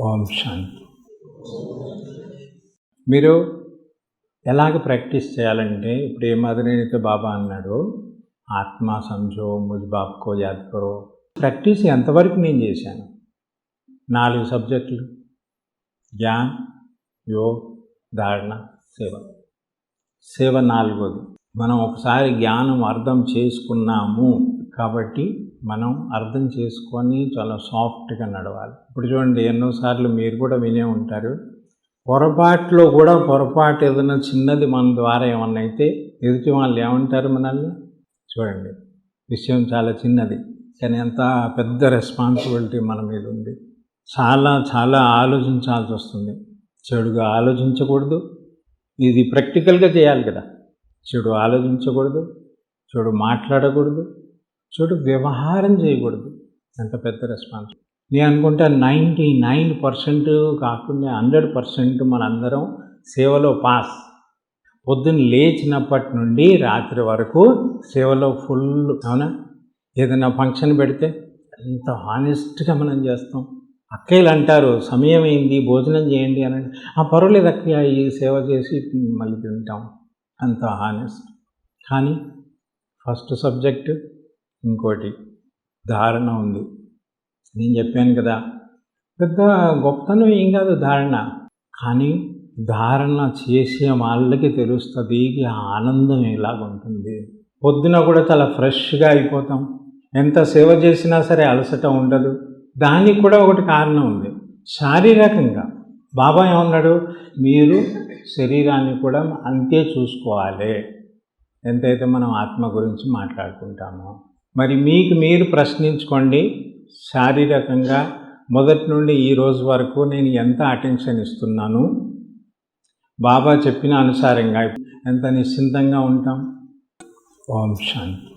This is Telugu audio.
ఓం శాంతి. మీరు ఎలాగ ప్రాక్టీస్ చేయాలంటే ఇప్పుడు ఏ మాదిరైతే బాబా అన్నాడు ఆత్మ సంజో ముజ్ బాబ్కో యాద్ కరో ప్రాక్టీస్ ఎంతవరకు నేను చేశాను? నాలుగు సబ్జెక్టులు. జ్ఞాన్ యోగ్ ధారణ సేవ. సేవ నాలుగోది. మనం ఒకసారి జ్ఞానం అర్థం చేసుకున్నాము. కాబట్టి మనం అర్థం చేసుకొని చాలా సాఫ్ట్గా నడవాలి. ఇప్పుడు చూడండి ఎన్నోసార్లు మీరు కూడా వినే ఉంటారు పొరపాట్లో కూడా పొరపాటు ఏదైనా చిన్నది మన ద్వారా ఏమన్నా అయితే ఎదుటి వాళ్ళు ఏమంటారు మనల్ని? చూడండి విషయం చాలా చిన్నది కానీ ఎంత పెద్ద రెస్పాన్సిబిలిటీ మన మీద ఉంది. చాలా చాలా ఆలోచించాల్సి వస్తుంది. చెడుగా ఆలోచించకూడదు. ఇది ప్రాక్టికల్గా చేయాలి కదా. చెడు ఆలోచించకూడదు. చెడు మాట్లాడకూడదు. చూడు వ్యవహారం చేయకూడదు. ఎంత పెద్ద రెస్పాన్స్ నేను అనుకుంటా నైంటీ నైన్ పర్సెంట్ కాకుండా హండ్రెడ్ పర్సెంట్ మనందరం సేవలో పాస్ పొద్దున్న లేచినప్పటి నుండి రాత్రి వరకు సేవలో ఫుల్ అవునా? ఏదైనా ఫంక్షన్ పెడితే ఎంత హానెస్ట్గా మనం చేస్తాం. అక్కయ్యలు అంటారు సమయం అయింది భోజనం చేయండి అని ఆ పర్వాలేదు అక్కయ్య ఈ సేవ చేసి మళ్ళీ తింటాం. అంత హానెస్ట్ కానీ ఫస్ట్ సబ్జెక్ట్ ఇంకోటి ధారణ ఉంది. నేను చెప్పాను కదా పెద్ద గొప్పతనం ఏం కాదు ధారణ. కానీ ధారణ చేసే వాళ్ళకి తెలుస్తుంది ఆనందం ఎలాగుంటుంది పొద్దున కూడా చాలా ఫ్రెష్గా అయిపోతాం. ఎంత సేవ చేసినా సరే అలసట ఉండదు. దానికి కూడా ఒకటి కారణం ఉంది. శారీరకంగా బాబా ఏమన్నాడు? మీరు శరీరాన్ని కూడా అంతే చూసుకోవాలి. ఎంతైతే మనం ఆత్మ గురించి మాట్లాడుకుంటామో. మరి మీకు మీరు ప్రశ్నించుకోండి. శారీరకంగా మొదటి నుండి ఈ రోజు వరకు నేను ఎంత అటెన్షన్ ఇస్తున్నాను? బాబా చెప్పిన అనుసారంగా ఎంత నిశ్చింతంగా ఉంటాం? ఓం శాంతి.